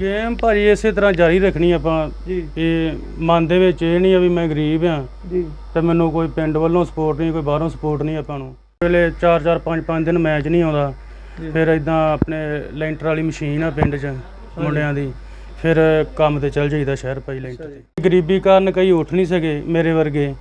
Game ਭਾਜੀ ਇਸੇ ਤਰ੍ਹਾਂ ਜਾਰੀ ਰੱਖਣੀ ਆਪਾਂ। ਜੀ। ਇਹ ਮਨ ਦੇ ਵਿੱਚ ਇਹ ਨਹੀਂ ਆ ਵੀ ਮੈਂ ਗਰੀਬ ਆ। ਜੀ। ਤੇ ਮੈਨੂੰ ਕੋਈ ਪਿੰਡ ਵੱਲੋਂ ਸਪੋਰਟ ਨਹੀਂ ਕੋਈ ਬਾਹਰੋਂ ਸਪੋਰਟ ਨਹੀਂ ਆਪਾਂ ਨੂੰ। ਵੇਲੇ 4-4 5-5 ਦਿਨ ਮੈਚ ਨਹੀਂ ਆਉਂਦਾ। ਫਿਰ ਇਦਾਂ ਆਪਣੇ ਲੈਂਟਰ ਵਾਲੀ ਮਸ਼ੀਨ ਆ ਪਿੰਡ 'ਚ ਮੁੰਡਿਆਂ ਦੀ। ਫਿਰ ਕੰਮ ਤੇ ਚੱਲ ਜਾਈਦਾ ਸ਼ਹਿਰ ਭਾਈ ਲੈਂਟਰ ਤੇ। ਗਰੀਬੀ ਕਾਰਨ ਕਈ ਉੱਠ ਨਹੀਂ ਸਕੇ ਮੇਰੇ ਵਰਗੇ।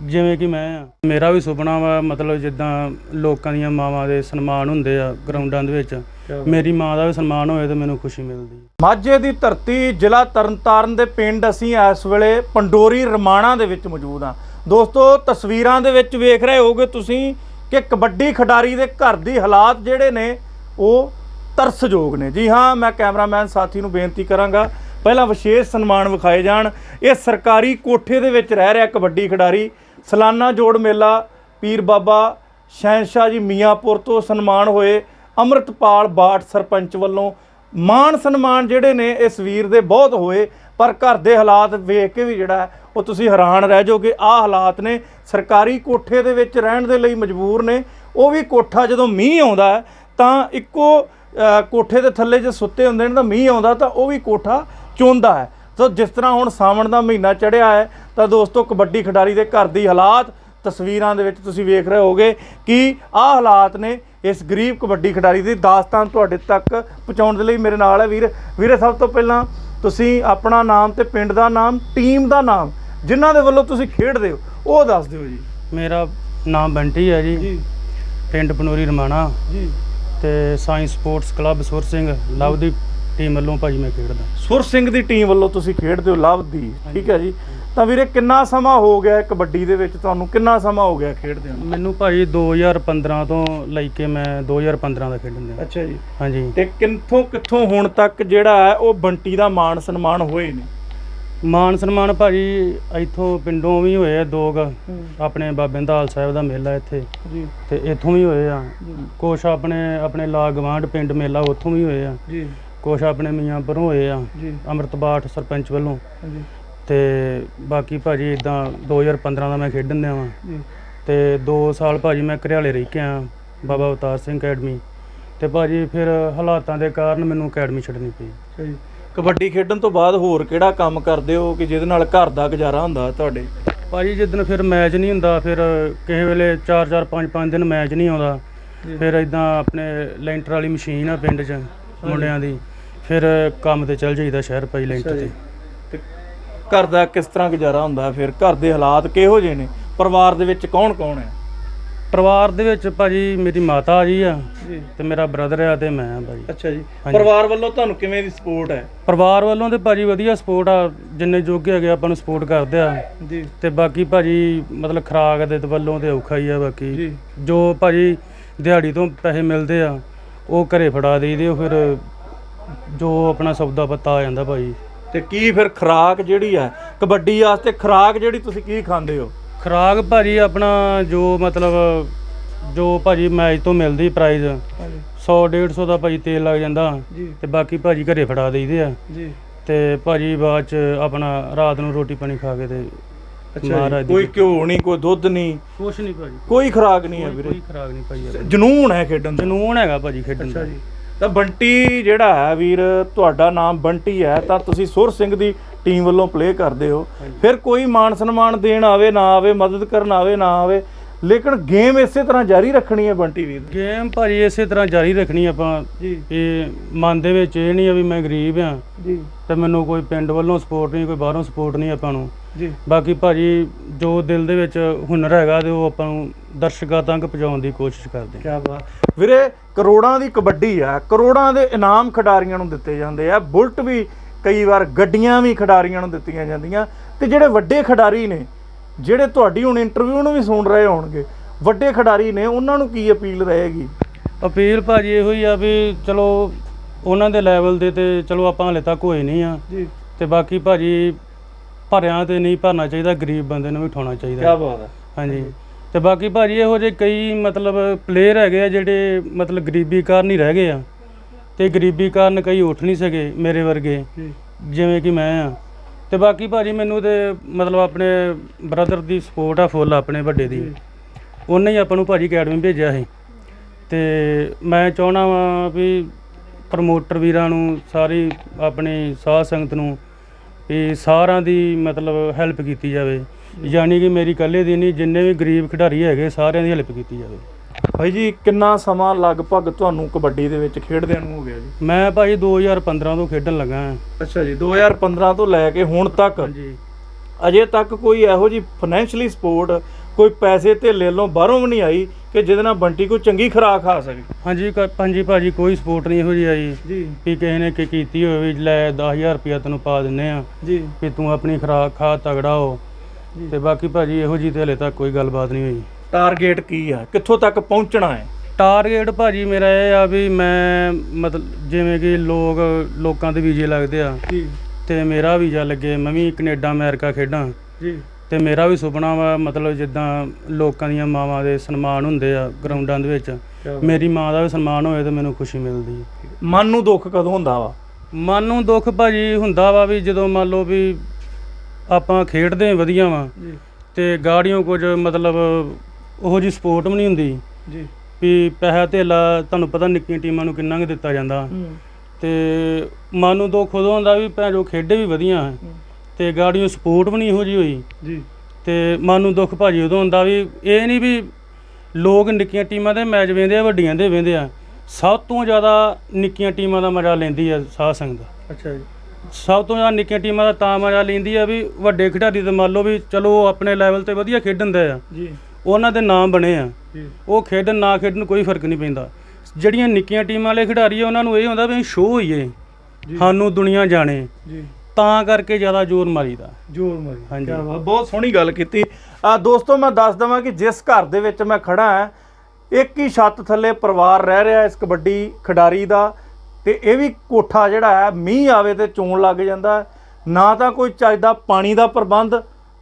ਜਿਵੇਂ ਕਿ ਮੈਂ ਆ। ਮੇਰਾ ਵੀ ਸੁਪਨਾ ਵਾ ਮਤਲਬ ਜਿੱਦਾਂ ਲੋਕਾਂ ਦੀਆਂ ਮਾਵਾਂ ਦੇ ਸਨਮਾਨ ਹੁੰਦੇ ਆ ਗਰਾਊਂਡਾਂ ਦੇ ਵਿੱਚ। ਮੇਰੀ ਮਾਂ ਦਾ ਵੀ ਸਨਮਾਨ ਹੋਏ ਤੇ ਮੈਨੂੰ ਖੁਸ਼ੀ ਮਿਲਦੀ। ਮਾਝੇ ਦੀ ਧਰਤੀ ਜ਼ਿਲ੍ਹਾ ਤਰਨਤਾਰਨ ਦੇ ਪਿੰਡ ਅਸੀਂ ਇਸ ਵੇਲੇ ਪੰਡੋਰੀ ਰਮਾਣਾ ਦੇ ਵਿੱਚ ਮੌਜੂਦ ਹਾਂ। ਦੋਸਤੋ ਤਸਵੀਰਾਂ ਦੇ ਵਿੱਚ ਵੇਖ ਰਹੇ ਹੋਗੇ ਤੁਸੀਂ ਕਿ ਕਬੱਡੀ ਖਿਡਾਰੀ ਦੇ ਘਰ ਦੀ ਹਾਲਾਤ ਜਿਹੜੇ ਨੇ ਉਹ ਤਰਸਯੋਗ ਨੇ। ਜੀ ਹਾਂ ਮੈਂ ਕੈਮਰਾਮੈਨ ਸਾਥੀ ਨੂੰ ਬੇਨਤੀ ਕਰਾਂਗਾ ਪਹਿਲਾਂ ਵਿਸ਼ੇਸ਼ ਸਨਮਾਨ ਵਿਖਾਏ ਜਾਣ। ਇਹ ਸਰਕਾਰੀ ਕੋਠੇ ਦੇ ਵਿੱਚ ਰਹਿ ਰਿਹਾ ਕਬੱਡੀ ਖਿਡਾਰੀ। ਸਲਾਨਾ ਜੋੜ ਮੇਲਾ ਪੀਰ ਬਾਬਾ ਸ਼ਹਿਨਸ਼ਾਹ ਜੀ ਮੀਆਂਪੁਰ ਤੋਂ ਸਨਮਾਨ ਹੋਏ ਅੰਮ੍ਰਿਤਪਾਲ ਬਾਟ ਸਰਪੰਚ ਵੱਲੋਂ ਮਾਣ ਸਨਮਾਨ ਜਿਹੜੇ ਨੇ ਇਸ ਵੀਰ ਦੇ ਬਹੁਤ ਹੋਏ, ਪਰ ਘਰ ਦੇ ਹਾਲਾਤ ਵੇਖ ਕੇ ਵੀ ਜਿਹੜਾ ਉਹ ਤੁਸੀਂ ਹੈਰਾਨ ਰਹਿ ਜਾਓਗੇ। ਆਹ ਹਾਲਾਤ ਨੇ, ਸਰਕਾਰੀ ਕੋਠੇ ਦੇ ਵਿੱਚ ਰਹਿਣ ਦੇ ਲਈ ਮਜਬੂਰ ਨੇ। ਉਹ ਵੀ ਕੋਠਾ ਜਦੋਂ ਮੀਂਹ ਆਉਂਦਾ ਤਾਂ ਇੱਕੋ ਕੋਠੇ ਦੇ ਥੱਲੇ ਜੇ ਸੁੱਤੇ ਹੁੰਦੇ ਨੇ ਤਾਂ ਮੀਂਹ ਆਉਂਦਾ ਤਾਂ ਉਹ ਵੀ ਕੋਠਾ ਚੋਂਦਾ ਹੈ। ਸੋ ਜਿਸ ਤਰ੍ਹਾਂ ਹੁਣ ਸਾਵਣ ਦਾ ਮਹੀਨਾ ਚੜਿਆ ਹੈ ਤਾਂ ਦੋਸਤੋ ਕਬੱਡੀ ਖਿਡਾਰੀ ਦੇ ਘਰ ਦੀ ਹਾਲਾਤ ਤਸਵੀਰਾਂ ਦੇ ਵਿੱਚ ਤੁਸੀਂ ਵੇਖ ਰਹੇ ਹੋਗੇ ਕਿ ਆਹ ਹਾਲਾਤ ਨੇ ਇਸ ਗਰੀਬ ਕਬੱਡੀ ਖਿਡਾਰੀ ਦੀ ਦਾਸਤਾਨ ਤੁਹਾਡੇ ਤੱਕ ਪਹੁੰਚਾਉਣ ਦੇ ਲਈ ਮੇਰੇ ਨਾਲ ਹੈ। ਵੀਰ ਵੀਰੇ ਸਭ ਤੋਂ ਪਹਿਲਾਂ ਤੁਸੀਂ ਆਪਣਾ ਨਾਮ ਤੇ ਪਿੰਡ ਦਾ ਨਾਮ ਟੀਮ ਦਾ ਨਾਮ ਜਿਨ੍ਹਾਂ ਦੇ ਵੱਲੋਂ ਤੁਸੀਂ ਖੇਡਦੇ ਹੋ ਉਹ ਦੱਸ ਦਿਓ ਜੀ। ਮੇਰਾ ਨਾਮ ਬੰਟੀ ਹੈ ਜੀ। ਪਿੰਡ ਪਨੋਰੀ ਰਮਾਣਾ। ਜੀ। ਤੇ ਸਾਇੰਸ ਸਪੋਰਟਸ ਕਲੱਬ ਸੁਰ ਸਿੰਘ ਲਵ ਦੀ ਟੀਮ ਵੱਲੋਂ ਭਾਜੀ ਮੈਂ ਖੇਡਦਾ। ਸੁਰ ਸਿੰਘ ਦੀ ਟੀਮ ਵੱਲੋਂ ਤੁਸੀਂ ਖੇਡਦੇ ਹੋ ਲਵ ਦੀ ਠੀਕ ਹੈ ਜੀ। ਤਾਂ ਵੀਰੇ ਕਿੰਨਾ ਸਮਾਂ ਹੋ ਗਿਆ ਹੈ ਕਬੱਡੀ ਦੇ ਵਿੱਚ ਤੁਹਾਨੂੰ? ਕਿੰਨਾ ਸਮਾਂ ਹੋ ਗਿਆ ਖੇਡਦੇ ਨੂੰ? ਮੈਨੂੰ ਭਾਜੀ 2015 ਤੋਂ ਲੈ ਕੇ ਮੈਂ 2015 ਦਾ ਖੇਡਣ ਦਿਆਂ। ਅੱਛਾ ਜੀ। ਹਾਂਜੀ। ਤੇ ਕਿੱਥੋਂ ਕਿੱਥੋਂ ਹੁਣ ਤੱਕ ਜਿਹੜਾ ਹੈ ਉਹ ਬੰਟੀ ਦਾ ਮਾਣ ਸਨਮਾਨ ਹੋਏ ਨੇ? ਮਾਨ ਸਨਮਾਨ ਭਾਜੀ ਇੱਥੋਂ ਪਿੰਡੋਂ ਵੀ ਹੋਏ ਆ ਦੋ ਕੁ ਆਪਣੇ ਬਾਬੇ ਦਾਲ ਸਾਹਿਬ ਦਾ ਮੇਲਾ ਇੱਥੇ। ਜੀ। ਤੇ ਇੱਥੋਂ ਵੀ ਹੋਏ ਆ। ਕੁਛ ਆਪਣੇ ਆਪਣੇ ਲਾਗ ਗਵਾਂਢ ਪਿੰਡ ਮੇਲਾ ਉੱਥੋਂ ਵੀ ਹੋਏ ਆ। ਜੀ। ਕੁਛ ਆਪਣੇ ਮੀਆਂਪੁਰੋਂ ਹੋਏ ਆ ਜੀ। ਅੰਮ੍ਰਿਤਬਾਟ ਸਰਪੰਚ ਵੱਲੋਂ। ਜੀ ਤੇ ਬਾਕੀ ਭਾਜੀ ਇਦਾਂ 2015 ਦਾ ਮੈਂ ਖੇਡਣ ਦਿਆਂ ਵਾਂ। ਜੀ। ਤੇ 2 ਸਾਲ ਭਾਜੀ ਮੈਂ ਘਰਿਆਲੇ ਰਹਿ ਕੇ ਆ ਬਾਬਾ ਅਵਤਾਰ ਸਿੰਘ ਅਕੈਡਮੀ। ਤੇ ਭਾਜੀ ਫਿਰ ਹਾਲਾਤਾਂ ਦੇ ਕਾਰਨ ਮੈਨੂੰ ਅਕੈਡਮੀ ਛੱਡਣੀ ਪਈ। ਅੱਛਾ ਜੀ। ਕਬੱਡੀ ਖੇਡਣ ਤੋਂ ਬਾਅਦ ਹੋਰ ਕਿਹੜਾ ਕੰਮ ਕਰਦੇ ਹੋ ਕਿ ਜਿਹਦੇ ਨਾਲ ਘਰ ਦਾ ਗੁਜ਼ਾਰਾ ਹੁੰਦਾ ਤੁਹਾਡੇ? ਭਾਜੀ ਜਿੱਦਣ ਫਿਰ ਮੈਚ ਨਹੀਂ ਹੁੰਦਾ ਫਿਰ ਕਿਸੇ ਵੇਲੇ 4-4 5-5 ਦਿਨ ਮੈਚ ਨਹੀਂ ਆਉਂਦਾ। ਫਿਰ ਇਦਾਂ ਆਪਣੇ ਲੈਂਟਰ ਵਾਲੀ ਮਸ਼ੀਨ ਆ ਪਿੰਡ 'ਚ ਮੁੰਡਿਆਂ ਦੀ। ਫਿਰ ਕੰਮ ਤੇ ਚੱਲ ਜਾਈਦਾ ਸ਼ਹਿਰ ਭਾਈ ਲੈਂਟਰ ਤੇ। ਤੇ ਘਰ ਦਾ ਕਿਸ ਤਰ੍ਹਾਂ ਗੁਜ਼ਾਰਾ ਹੁੰਦਾ ਫਿਰ? ਘਰ ਦੇ ਹਾਲਾਤ ਕਿਹੋ ਜਿਹੇ ਨੇ? ਪਰਿਵਾਰ ਦੇ ਵਿੱਚ ਕੌਣ ਕੌਣ ਹੈ? ਪਰਿਵਾਰ ਦੇ ਵਿੱਚ ਭਾਜੀ ਮੇਰੀ ਮਾਤਾ ਜੀ ਆ ਜੀ। ਤੇ ਮੇਰਾ ਬ੍ਰਦਰ ਆ ਤੇ ਮੈਂ ਆ ਭਾਜੀ। ਅੱਛਾ ਜੀ। ਪਰਿਵਾਰ ਵੱਲੋਂ ਤੁਹਾਨੂੰ ਕਿਵੇਂ ਦੀ ਸਪੋਰਟ ਹੈ? ਪਰਿਵਾਰ ਵੱਲੋਂ ਤੇ ਭਾਜੀ ਵਧੀਆ ਸਪੋਰਟ ਆ ਜਿੰਨੇ ਜੋਗੇ ਹੈਗੇ ਆਪਾਂ ਨੂੰ ਸਪੋਰਟ ਕਰਦੇ ਆ। ਜੀ। ਤੇ ਬਾਕੀ ਭਾਜੀ ਮਤਲਬ ਖਰਾਕ ਦੇ ਵੱਲੋਂ ਤੇ ਔਖਾ ਹੀ ਆ ਬਾਕੀ। ਜੋ ਭਾਜੀ ਦਿਹਾੜੀ ਤੋਂ ਪੈਸੇ ਮਿਲਦੇ ਆ ਉਹ ਘਰੇ ਫੜਾ ਦੇਈਦੇ ਉਹ ਫਿਰ ਜੋ ਆਪਣਾ ਸੌਦਾ ਪੱਤਾ ਆ ਜਾਂਦਾ ਭਾਜੀ ਤੇ ਕੀ ਫਿਰ ਖੁਰਾਕ ਜਿਹੜੀ ਹੈ ਕਬੱਡੀ ਵਾਸਤੇ ਖੁਰਾਕ ਜਿਹੜੀ ਤੁਸੀਂ ਕੀ ਖਾਂਦੇ ਹੋ? ਖਰਾਕ ਭਾਜੀ ਆਪਣਾ ਜੋ ਮਤਲਬ ਜੋ ਭਾਜੀ ਮੈਚ ਤੋਂ ਮਿਲਦੀ ਪ੍ਰਾਈਜ਼ ਹਾਂਜੀ। 100 150 ਦਾ ਭਾਜੀ ਤੇਲ ਲੱਗ ਜਾਂਦਾ ਤੇ ਬਾਕੀ ਭਾਜੀ ਘਰੇ ਫੜਾ ਦੇਈਦੇ ਆ। ਜੀ। ਤੇ ਭਾਜੀ ਬਾਅਦ ਚ ਆਪਣਾ ਰਾਤ ਨੂੰ ਰੋਟੀ ਪਾਣੀ ਖਾ ਕੇ ਤੇ ਅੱਛਾ ਕੋਈ ਘਿਓ ਨਹੀਂ ਕੋਈ ਦੁੱਧ ਨਹੀਂ? ਕੁਛ ਨਹੀਂ ਭਾਜੀ। ਕੋਈ ਖੁਰਾਕ ਨਹੀਂ ਹੈ ਵੀਰੇ। ਕੋਈ ਖਰਾਕ ਨਹੀਂ ਭਾਜੀ। ਜਨੂਨ ਹੈ ਖੇਡਣ ਦਾ? ਜਨੂਨ ਹੈਗਾ ਭਾਜੀ ਖੇਡਣ ਅੱਛਾ ਦਾ ਜੀ। ਤਾਂ ਬੰਟੀ ਜਿਹੜਾ ਹੈ ਵੀਰ ਤੁਹਾਡਾ ਨਾਮ ਬੰਟੀ ਹੈ ਤਾਂ ਤੁਸੀਂ ਸੁਰ ਸਿੰਘ ਦੀ ਟੀਮ ਵੱਲੋਂ ਪਲੇ ਕਰਦੇ ਹੋ। ਫਿਰ ਕੋਈ ਮਾਨ ਸਨਮਾਨ ਦੇਣ ਆਵੇ ਨਾ ਆਵੇ ਮਦਦ ਕਰਨ ਆਵੇ ਨਾ ਆਵੇ ਲੇਕਿਨ ਗੇਮ ਇਸੇ ਤਰ੍ਹਾਂ ਜਾਰੀ ਰੱਖਣੀ ਹੈ ਬੰਟੀ ਵੀਰ ਗੇਮ ਭਾਜੀ ਇਸੇ ਤਰ੍ਹਾਂ ਜਾਰੀ ਰੱਖਣੀ ਆਪਾਂ। ਜੀ। ਇਹ ਮਨ ਦੇ ਵਿੱਚ ਇਹ ਨਹੀਂ ਆ ਵੀ ਮੈਂ ਗਰੀਬ ਆ। ਜੀ। ਤੇ ਮੈਨੂੰ ਕੋਈ ਪਿੰਡ ਵੱਲੋਂ ਸਪੋਰਟ ਨਹੀਂ ਕੋਈ ਬਾਹਰੋਂ ਸਪੋਰਟ ਨਹੀਂ ਆਪਾਂ ਨੂੰ। ਜੀ। ਬਾਕੀ ਭਾਜੀ ਜੋ ਦਿਲ ਦੇ ਵਿੱਚ ਹੁਨਰ ਹੈਗਾ ਤੇ ਉਹ ਆਪਾਂ ਨੂੰ ਦਰਸ਼ਕਾਂ ਤੱਕ ਪਹੁੰਚਾਉਣ ਦੀ ਕੋਸ਼ਿਸ਼ ਕਰਦੇ ਕੀ ਬਾਤ। ਵੀਰੇ ਕਰੋੜਾਂ ਦੀ ਕਬੱਡੀ ਆ। ਕਰੋੜਾਂ ਦੇ ਇਨਾਮ ਖਿਡਾਰੀਆਂ ਨੂੰ ਦਿੱਤੇ ਜਾਂਦੇ ਆ। ਬੁਲਟ ਵੀ ਕਈ ਵਾਰ ਗੱਡੀਆਂ ਵੀ ਖਿਡਾਰੀਆਂ ਨੂੰ ਦਿੱਤੀਆਂ ਜਾਂਦੀਆਂ। ਤੇ ਜਿਹੜੇ ਵੱਡੇ ਖਿਡਾਰੀ ਨੇ ਜਿਹੜੇ ਤੁਹਾਡੀ ਹੁਣ ਇੰਟਰਵਿਊ ਨੂੰ ਵੀ ਸੁਣ ਰਹੇ ਹੋਣਗੇ ਵੱਡੇ ਖਿਡਾਰੀ ਨੇ ਉਹਨਾਂ ਨੂੰ ਕੀ ਅਪੀਲ ਰਹੇਗੀ? ਅਪੀਲ ਭਾਜੀ ਇਹੋ ਹੀ ਆ ਵੀ ਚਲੋ ਉਹਨਾਂ ਦੇ ਲੈਵਲ ਦੇ ਤੇ ਚਲੋ ਆਪਾਂ ਹਲੇ ਤੱਕ ਹੋਏ ਨਹੀਂ ਆ। ਜੀ। ਤੇ ਬਾਕੀ ਭਾਜੀ ਭਰਿਆਂ ਤੇ ਨਹੀਂ ਭਰਨਾ ਚਾਹੀਦਾ ਗਰੀਬ ਬੰਦੇ ਨੂੰ ਵੀ ਉਠਾਉਣਾ ਚਾਹੀਦਾ। ਬਾਤ ਹੈ ਹਾਂਜੀ। ਤੇ ਬਾਕੀ ਭਾਜੀ ਇਹੋ ਜਿਹੇ ਕਈ ਮਤਲਬ ਪਲੇਅਰ ਹੈਗੇ ਆ ਜਿਹੜੇ ਮਤਲਬ ਗਰੀਬੀ ਕਾਰਨ ਹੀ ਰਹਿ ਗਏ ਆ। ਤੇ ਗਰੀਬੀ ਕਾਰਨ ਕਈ ਉੱਠ ਨਹੀਂ ਸਕੇ ਮੇਰੇ ਵਰਗੇ। ਜਿਵੇਂ ਕਿ ਮੈਂ ਆ। ਤੇ ਬਾਕੀ ਭਾਜੀ ਮੈਨੂੰ ਤੇ ਮਤਲਬ ਆਪਣੇ ਬ੍ਰਦਰ ਦੀ ਸਪੋਰਟ ਆ ਫੁੱਲ ਆਪਣੇ ਵੱਡੇ ਦੀ। ਉਹਨੇ ਹੀ ਆਪਾਂ ਨੂੰ ਭਾਜੀ ਅਕੈਡਮੀ ਭੇਜਿਆ ਸੀ। ਤੇ ਮੈਂ ਚਾਹਣਾ ਵਾਂ ਵੀ ਪ੍ਰਮੋਟਰ ਵੀਰਾਂ ਨੂੰ ਸਾਰੀ ਆਪਣੀ ਸਾਧ ਸੰਗਤ ਨੂੰ ਵੀ ਸਾਰਿਆਂ ਦੀ ਮਤਲਬ ਹੈਲਪ ਕੀਤੀ ਜਾਵੇ। ਯਾਨੀ ਕਿ ਮੇਰੀ ਇਕੱਲੇ ਦੀ ਨਹੀਂ ਜਿੰਨੇ ਵੀ ਗਰੀਬ ਖਿਡਾਰੀ ਹੈਗੇ ਸਾਰਿਆਂ ਦੀ ਹੈਲਪ ਕੀਤੀ ਜਾਵੇ। ਭਾਈ ਜੀ ਕਿੰਨਾ ਸਮਾਂ ਲਗਭਗ ਤੁਹਾਨੂੰ ਕਬੱਡੀ ਦੇ ਵਿੱਚ ਖੇਡਦਿਆਂ ਨੂੰ ਹੋ ਗਿਆ ਜੀ? ਮੈਂ ਭਾਜੀ 2015 ਤੋਂ ਖੇਡਣ ਲੱਗਾ ਹਾਂ। ਅੱਛਾ ਜੀ 2015 ਤੋਂ ਲੈ ਕੇ ਹੁਣ ਤੱਕ? ਹਾਂਜੀ। ਅਜੇ ਤੱਕ ਕੋਈ ਇਹੋ ਜੀ ਫਾਈਨੈਂਸ਼ੀਅਲੀ ਸਪੋਰਟ ਕੋਈ ਪੈਸੇ ਧੇਲੇ ਵੱਲੋਂ ਬਾਹਰੋਂ ਵੀ ਨਹੀਂ ਆਈ ਕਿ ਜਿਹਦੇ ਨਾਲ ਬੰਟੀ ਕੋਈ ਚੰਗੀ ਖੁਰਾਕ ਖਾ ਸਕੇ? ਹਾਂਜੀ ਕ- ਹਾਂਜੀ ਭਾਜੀ ਕੋਈ ਸਪੋਰਟ ਨਹੀਂ ਇਹੋ ਜਿਹੀ ਆਈ। ਜੀ। ਵੀ ਕਿਸੇ ਨੇ ਕੀ ਕੀਤੀ ਹੋਵੇ ਵੀ ਲੈ 10000 ਰੁਪਇਆ ਤੈਨੂੰ ਪਾ ਦਿੰਨੇ ਆ ਜੀ। ਵੀ ਤੂੰ ਆਪਣੀ ਖੁਰਾਕ ਖਾ ਤਗੜਾ ਹੋ। ਜੀ। ਤੇ ਬਾਕੀ ਭਾਜੀ ਇਹੋ ਜਿਹੀ ਤੇ ਹਲੇ ਤੱਕ ਕੋਈ ਗੱਲਬਾਤ ਨਹੀਂ ਹੋਈ। ਟਾਰਗੇਟ ਕੀ ਆ? ਕਿੱਥੋਂ ਤੱਕ ਪਹੁੰਚਣਾ ਹੈ? ਟਾਰਗੇਟ ਭਾਜੀ ਮੇਰਾ ਇਹ ਆ ਵੀ ਮੈਂ ਮਤਲਬ ਜਿਵੇਂ ਕਿ ਲੋਕ ਲੋਕਾਂ ਦੇ ਵੀਜ਼ੇ ਲੱਗਦੇ ਆ। ਜੀ। ਤੇ ਮੇਰਾ ਵੀਜ਼ਾ ਲੱਗੇ ਮੈਂ ਵੀ ਕੈਨੇਡਾ ਅਮਰੀਕਾ ਖੇਡਾਂ। ਜੀ। ਤੇ ਮੇਰਾ ਵੀ ਸੁਪਨਾ ਵਾ ਮਤਲਬ ਜਿੱਦਾਂ ਲੋਕਾਂ ਦੀਆਂ ਮਾਵਾਂ ਦੇ ਸਨਮਾਨ ਹੁੰਦੇ ਆ ਗਰਾਊਂਡਾਂ ਦੇ ਵਿੱਚ। ਮੇਰੀ ਮਾਂ ਦਾ ਵੀ ਸਨਮਾਨ ਹੋਏ ਤੇ ਮੈਨੂੰ ਖੁਸ਼ੀ ਮਿਲਦੀ ਹੈ ਮਨ ਨੂੰ ਦੁੱਖ ਕਦੋਂ ਹੁੰਦਾ ਵਾ? ਮਨ ਨੂੰ ਦੁੱਖ ਭਾਜੀ ਹੁੰਦਾ ਵਾ ਵੀ ਜਦੋਂ ਮੰਨ ਲਓ ਵੀ ਆਪਾਂ ਖੇਡਦੇ ਵਧੀਆ ਵਾਂ ਜੀ। ਤੇ ਗਾੜੀਆਂ ਕੁਝ ਮਤਲਬ ਉਹੋ ਜੀ ਸਪੋਰਟ ਵੀ ਨਹੀਂ ਹੁੰਦੀ। ਜੀ। ਵੀ ਪੈਸਾ ਧੇਲਾ ਤੁਹਾਨੂੰ ਪਤਾ ਨਿੱਕੀਆਂ ਟੀਮਾਂ ਨੂੰ ਕਿੰਨਾ ਕੁ ਦਿੱਤਾ ਜਾਂਦਾ। ਤੇ ਮਨ ਨੂੰ ਦੁੱਖ ਉਦੋਂ ਹੁੰਦਾ ਵੀ ਭੈਣ ਜੋ ਖੇਡੇ ਵੀ ਵਧੀਆ। ਹੈ। ਤੇ ਗਾੜੀਆਂ ਸਪੋਰਟ ਵੀ ਨਹੀਂ ਇਹੋ ਜੀ ਹੋਈ। ਜੀ। ਤੇ ਮਨ ਨੂੰ ਦੁੱਖ ਭਾਜੀ ਉਦੋਂ ਹੁੰਦਾ ਵੀ ਇਹ ਨਹੀਂ ਵੀ ਲੋਕ ਨਿੱਕੀਆਂ ਟੀਮਾਂ ਦੇ ਮੈਚ ਵੇਂਦੇ ਆ ਵੱਡੀਆਂ ਦੇ ਵੇਂਦੇ ਆ। ਸਭ ਤੋਂ ਜ਼ਿਆਦਾ ਨਿੱਕੀਆਂ ਟੀਮਾਂ ਦਾ ਮਜ਼ਾ ਲੈਂਦੀ ਆ ਸਾਧ ਸੰਗਤ। ਅੱਛਾ ਜੀ। ਸਭ ਤੋਂ ਜ਼ਿਆਦਾ ਨਿੱਕੀਆਂ ਟੀਮਾਂ ਦਾ ਤਾਂ ਮਜ਼ਾ ਲੈਂਦੀ ਆ ਵੀ ਵੱਡੇ ਖਿਡਾਰੀ ਤੇ ਮੰਨ ਲਓ ਵੀ ਚਲੋ ਉਹ ਆਪਣੇ ਲੈਵਲ ਤੇ ਵਧੀਆ ਖੇਡਣ ਦੇ ਆ। ਜੀ। ਉਹਨਾਂ ਦੇ ਨਾਮ ਬਣੇ ਆ। ਉਹ ਖੇਡਣ ਨਾ ਖੇਡਣ ਕੋਈ ਫ਼ਰਕ ਨਹੀਂ ਪੈਂਦਾ। ਜਿਹੜੀਆਂ ਨਿੱਕੀਆਂ ਟੀਮਾਂ ਵਾਲੇ ਖਿਡਾਰੀ ਆ ਉਹਨਾਂ ਨੂੰ ਇਹ ਹੁੰਦਾ ਵੀ ਸ਼ੋਅ ਹੋਈਏ। ਸਾਨੂੰ ਦੁਨੀਆ ਜਾਣੇ। ਜੀ। ਤਾਂ ਕਰਕੇ ਜ਼ਿਆਦਾ ਜ਼ੋਰ ਮਾਰੀਦਾ। ਜੋਰ ਮਾਰੀ। ਹਾਂਜੀ। ਬਹੁਤ ਸੋਹਣੀ ਗੱਲ ਕੀਤੀ। ਆ ਦੋਸਤੋ ਮੈਂ ਦੱਸ ਦਵਾਂ ਕਿ ਜਿਸ ਘਰ ਦੇ ਵਿੱਚ ਮੈਂ ਖੜਾ ਹਾਂ ਇੱਕ ਹੀ ਛੱਤ ਥੱਲੇ ਪਰਿਵਾਰ ਰਹਿ ਰਿਹਾ ਇਸ ਕਬੱਡੀ ਖਿਡਾਰੀ ਦਾ। ਤੇ ਇਹ ਵੀ ਕੋਠਾ ਜਿਹੜਾ ਹੈ ਮੀਂਹ ਆਵੇ ਤੇ ਚੋਣ ਲੱਗ ਜਾਂਦਾ। ਨਾ ਤਾਂ ਕੋਈ ਚੱਜ ਦਾ ਪਾਣੀ ਦਾ ਪ੍ਰਬੰਧ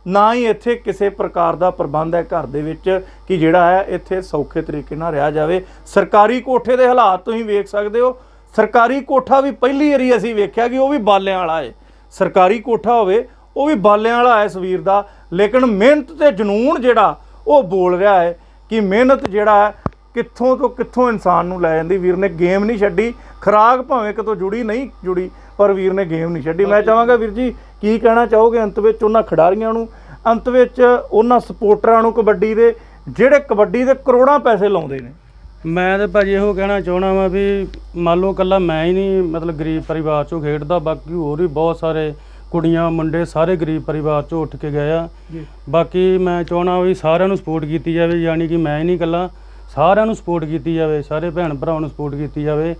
ਨਾ ਹੀ ਇੱਥੇ ਕਿਸੇ ਪ੍ਰਕਾਰ ਦਾ ਪ੍ਰਬੰਧ ਹੈ ਘਰ ਦੇ ਵਿੱਚ ਕਿ ਜਿਹੜਾ ਹੈ ਇੱਥੇ ਸੌਖੇ ਤਰੀਕੇ ਨਾਲ ਰਿਹਾ ਜਾਵੇ। ਸਰਕਾਰੀ ਕੋਠੇ ਦੇ ਹਾਲਾਤ ਤੁਸੀਂ ਵੇਖ ਸਕਦੇ ਹੋ। ਸਰਕਾਰੀ ਕੋਠਾ ਵੀ ਪਹਿਲੀ ਵਾਰੀ ਅਸੀਂ ਵੇਖਿਆ ਕਿ ਉਹ ਵੀ ਬਾਲਿਆਂ ਵਾਲਾ ਹੈ। ਸਰਕਾਰੀ ਕੋਠਾ ਹੋਵੇ ਉਹ ਵੀ ਬਾਲਿਆਂ ਵਾਲਾ ਹੈ ਇਸ ਵੀਰ ਦਾ। ਲੇਕਿਨ ਮਿਹਨਤ ਤੇ ਜਨੂਨ ਜਿਹੜਾ ਉਹ ਬੋਲ ਰਿਹਾ ਹੈ ਕਿ ਮਿਹਨਤ ਜਿਹੜਾ ਹੈ ਕਿੱਥੋਂ ਤੋਂ ਕਿੱਥੋਂ ਇਨਸਾਨ ਨੂੰ ਲੈ ਜਾਂਦੀ। ਵੀਰ ਨੇ ਗੇਮ ਨਹੀਂ ਛੱਡੀ। ਖਰਾਕ ਭਾਵੇਂ ਕਿਤੋਂ ਜੁੜੀ ਨਹੀਂ ਜੁੜੀ ਪਰ ਵੀਰ ਨੇ ਗੇਮ ਨਹੀਂ ਛੱਡੀ। ਮੈਂ ਚਾਹਾਂਗਾ ਵੀਰ ਜੀ ਕੀ ਕਹਿਣਾ ਚਾਹੋਗੇ ਅੰਤ ਵਿੱਚ ਉਹਨਾਂ ਖਿਡਾਰੀਆਂ ਨੂੰ? ਅੰਤ ਵਿੱਚ ਉਹਨਾਂ ਸਪੋਰਟਰਾਂ ਨੂੰ ਕਬੱਡੀ ਦੇ ਜਿਹੜੇ ਕਬੱਡੀ ਦੇ ਕਰੋੜਾਂ ਪੈਸੇ ਲਾਉਂਦੇ ਨੇ? ਮੈਂ ਤੇ ਭਾਜੀ ਇਹੋ ਕਹਿਣਾ ਚਾਹਣਾ ਵਾ ਵੀ ਮੰਨ ਲਓ ਕੱਲਾ ਮੈਂ ਹੀ ਨਹੀਂ ਮਤਲਬ ਗਰੀਬ ਪਰਿਵਾਰ ਚੋਂ ਖੇਡਦਾ ਬਾਕੀ ਹੋਰ ਵੀ ਬਹੁਤ ਸਾਰੇ ਕੁੜੀਆਂ ਮੁੰਡੇ ਸਾਰੇ ਗਰੀਬ ਪਰਿਵਾਰ ਚੋਂ ਉੱਠ ਕੇ ਗਏ ਆ। ਬਾਕੀ ਮੈਂ ਚਾਹਣਾ ਵੀ ਸਾਰਿਆਂ ਨੂੰ ਸਪੋਰਟ ਕੀਤੀ ਜਾਵੇ ਯਾਨੀ ਕਿ ਮੈਂ ਹੀ ਨਹੀਂ ਕੱਲਾ ਸਾਰਿਆਂ ਨੂੰ ਸਪੋਰਟ ਕੀਤੀ ਜਾਵੇ ਸਾਰੇ ਭੈਣ ਭਰਾਵਾਂ ਨੂੰ ਸਪੋਰਟ ਕੀਤੀ ਜਾਵੇ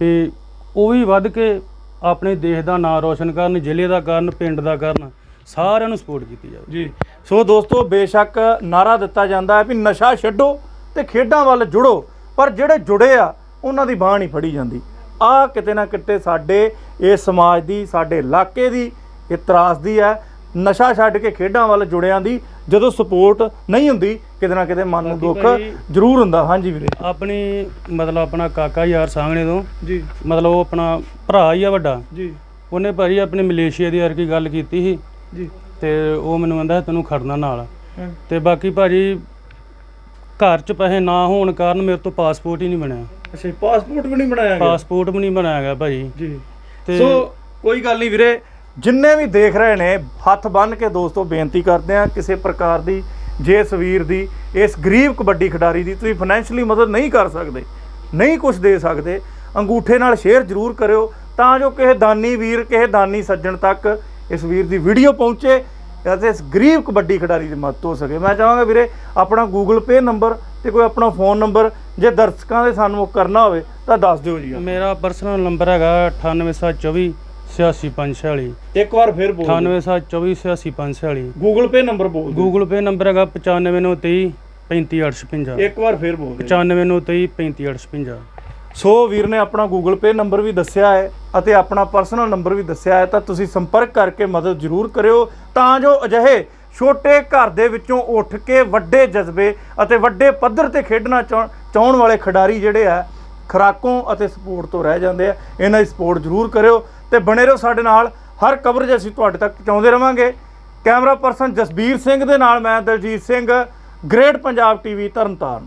ਵੀ ਉਹ ਵੀ ਵੱਧ ਕੇ ਆਪਣੇ ਦੇਸ਼ ਦਾ ਨਾਂ ਰੋਸ਼ਨ ਕਰਨ, ਜ਼ਿਲ੍ਹੇ ਦਾ ਕਰਨ, ਪਿੰਡ ਦਾ ਕਰਨ, ਸਾਰਿਆਂ ਨੂੰ ਸਪੋਰਟ ਕੀਤੀ ਜਾਵੇ। ਜੀ। ਸੋ ਦੋਸਤੋ, ਬੇਸ਼ੱਕ ਨਾਰਾ ਦਿੱਤਾ ਜਾਂਦਾ ਹੈ ਵੀ ਨਸ਼ਾ ਛੱਡੋ ਤੇ ਖੇਡਾਂ ਵੱਲ ਜੁੜੋ, ਪਰ ਜਿਹੜੇ ਜੁੜੇ ਆ, ਉਹਨਾਂ ਦੀ ਬਾਹ ਨਹੀਂ ਫੜੀ ਜਾਂਦੀ। ਆ ਕਿਤੇ ਨਾ ਕਿਤੇ ਸਾਡੇ, ਇਹ ਸਮਾਜ ਦੀ, ਸਾਡੇ ਇਲਾਕੇ ਦੀ, ਇਹ ਤਰਾਸਦੀ ਹੈ। ਨਸ਼ਾ ਛੱਡ ਕੇ ਖੇਡਾਂ ਵੱਲ ਜੁੜਿਆਂ ਦੀ ਜਦੋਂ ਸਪੋਰਟ ਨਹੀਂ ਹੁੰਦੀ ਕਿਤੇ ਨਾ ਕਿਤੇ ਮਨ ਨੂੰ ਦੁੱਖ ਜ਼ਰੂਰ ਹੁੰਦਾ। ਹਾਂਜੀ ਵੀਰੇ। ਆਪਣੀ ਮਤਲਬ ਆਪਣਾ ਕਾਕਾ ਯਾਰ ਸਾਹਮਣੇ ਤੋਂ ਜੀ। ਮਤਲਬ ਉਹ ਆਪਣਾ ਭਰਾ ਹੀ ਆ ਵੱਡਾ। ਜੀ। ਉਹਨੇ ਭਾਜੀ ਆਪਣੇ ਮਲੇਸ਼ੀਆ ਦੀ ਅਰਕੀ ਗੱਲ ਕੀਤੀ ਸੀ। ਜੀ। ਤੇ ਉਹ ਮੈਨੂੰ ਕਹਿੰਦਾ ਤੈਨੂੰ ਖੜਨਾ ਨਾਲ। ਤੇ ਬਾਕੀ ਭਾਜੀ ਘਰ 'ਚ ਪੈਸੇ ਨਾ ਹੋਣ ਕਾਰਨ ਮੇਰੇ ਤੋਂ ਪਾਸਪੋਰਟ ਹੀ ਨਹੀਂ ਬਣਿਆ। ਅੱਛਾ ਪਾਸਪੋਰਟ ਵੀ ਨਹੀਂ ਬਣਾਇਆ ਗਿਆ? ਪਾਸਪੋਰਟ ਵੀ ਨਹੀਂ ਬਣਾਇਆ ਗਿਆ ਭਾਜੀ। ਜੀ। ਤੇ ਸੋ ਕੋਈ ਗੱਲ ਨਹੀਂ ਵੀਰੇ ਜਿੰਨੇ ਵੀ ਦੇਖ ਰਹੇ ਨੇ, ਹੱਥ ਬੰਨ ਕੇ ਦੋਸਤੋ ਬੇਨਤੀ ਕਰਦੇ ਆ ਕਿਸੇ ਪ੍ਰਕਾਰ ਦੀ ਜੇ ਇਸ ਵੀਰ ਦੀ, ਇਸ ਗਰੀਬ ਕਬੱਡੀ ਖਿਡਾਰੀ ਦੀ ਤੁਸੀਂ ਫਾਈਨੈਂਸ਼ੀਅਲੀ ਮਦਦ ਨਹੀਂ ਕਰ ਸਕਦੇ, ਨਹੀਂ ਕੁਝ ਦੇ ਸਕਦੇ, ਅੰਗੂਠੇ ਨਾਲ ਸ਼ੇਅਰ ਜ਼ਰੂਰ ਕਰਿਓ, ਤਾਂ ਜੋ ਕਿਸੇ ਦਾਨੀ ਵੀਰ, ਕਿਸੇ ਦਾਨੀ ਸੱਜਣ ਤੱਕ ਇਸ ਵੀਰ ਦੀ ਵੀਡੀਓ ਪਹੁੰਚੇ ਅਤੇ ਇਸ ਗਰੀਬ ਕਬੱਡੀ ਖਿਡਾਰੀ ਦੀ ਮਦਦ ਹੋ ਸਕੇ। ਮੈਂ ਚਾਹਾਂਗਾ ਵੀਰੇ, ਆਪਣਾ ਗੂਗਲ ਪੇ ਨੰਬਰ ਤੇ ਕੋਈ ਆਪਣਾ ਫੋਨ ਨੰਬਰ ਜੇ ਦਰਸ਼ਕਾਂ ਦੇ ਸਾਨੂੰ ਕਰਨਾ ਹੋਵੇ, ਤਾਂ ਦੱਸ ਦਿਓ ਜੀ ਮੇਰਾ ਪਰਸਨਲ ਨੰਬਰ ਹੈਗਾ 98724 86546 ਇੱਕ ਵਾਰ ਫਿਰ ਬੋਲ 98724 86546 ਗੂਗਲ ਪੇ ਨੰਬਰ ਬੋਲ ਦਿਓ। ਗੂਗਲ ਪੇ ਨੰਬਰ ਹੈਗਾ 95923 35856 ਇੱਕ ਵਾਰ ਫਿਰ ਬੋਲ ਦਿਓ। 95923 35856 ਸੋ ਵੀਰ ਨੇ ਆਪਣਾ ਗੂਗਲ ਪੇ ਨੰਬਰ ਵੀ ਦੱਸਿਆ ਹੈ ਅਤੇ ਆਪਣਾ ਪਰਸਨਲ ਨੰਬਰ ਵੀ ਦੱਸਿਆ ਹੈ ਤਾਂ ਤੁਸੀਂ ਸੰਪਰਕ ਕਰਕੇ ਮਦਦ ਜ਼ਰੂਰ ਕਰਿਓ। ਤਾਂ ਜੋ ਅਜਿਹੇ ਛੋਟੇ ਘਰ ਦੇ ਵਿੱਚੋਂ ਉੱਠ ਕੇ ਵੱਡੇ ਜਜ਼ਬੇ ਅਤੇ ਵੱਡੇ ਪੱਧਰ ਤੇ ਖੇਡਣਾ ਚਾਹ- ਚਾਹੁਣ ਵਾਲੇ ਖਿਡਾਰੀ ਜਿਹੜੇ ਆ ਖਰਾਕੋਂ ਅਤੇ ਸਪੋਰਟ ਤੋਂ ਰਹਿ ਜਾਂਦੇ ਆ। ਇਹਨਾਂ ਦੀ ਸਪੋਰਟ ਜ਼ਰੂਰ ਕਰਿਓ। ਤੇ ਬਣੇ ਰਹੋ ਸਾਡੇ ਨਾਲ। ਹਰ ਕਵਰੇਜ ਅਸੀਂ ਤੁਹਾਡੇ ਤੱਕ ਪਹੁੰਚਾਉਂਦੇ ਰਵਾਂਗੇ। ਕੈਮਰਾ ਪਰਸਨ ਜਸਬੀਰ ਸਿੰਘ ਦੇ ਨਾਲ ਮੈਂ ਦਲਜੀਤ ਸਿੰਘ, ਗ੍ਰੇਟ ਪੰਜਾਬ ਟੀਵੀ ਤਰਨਤਾਰਨ।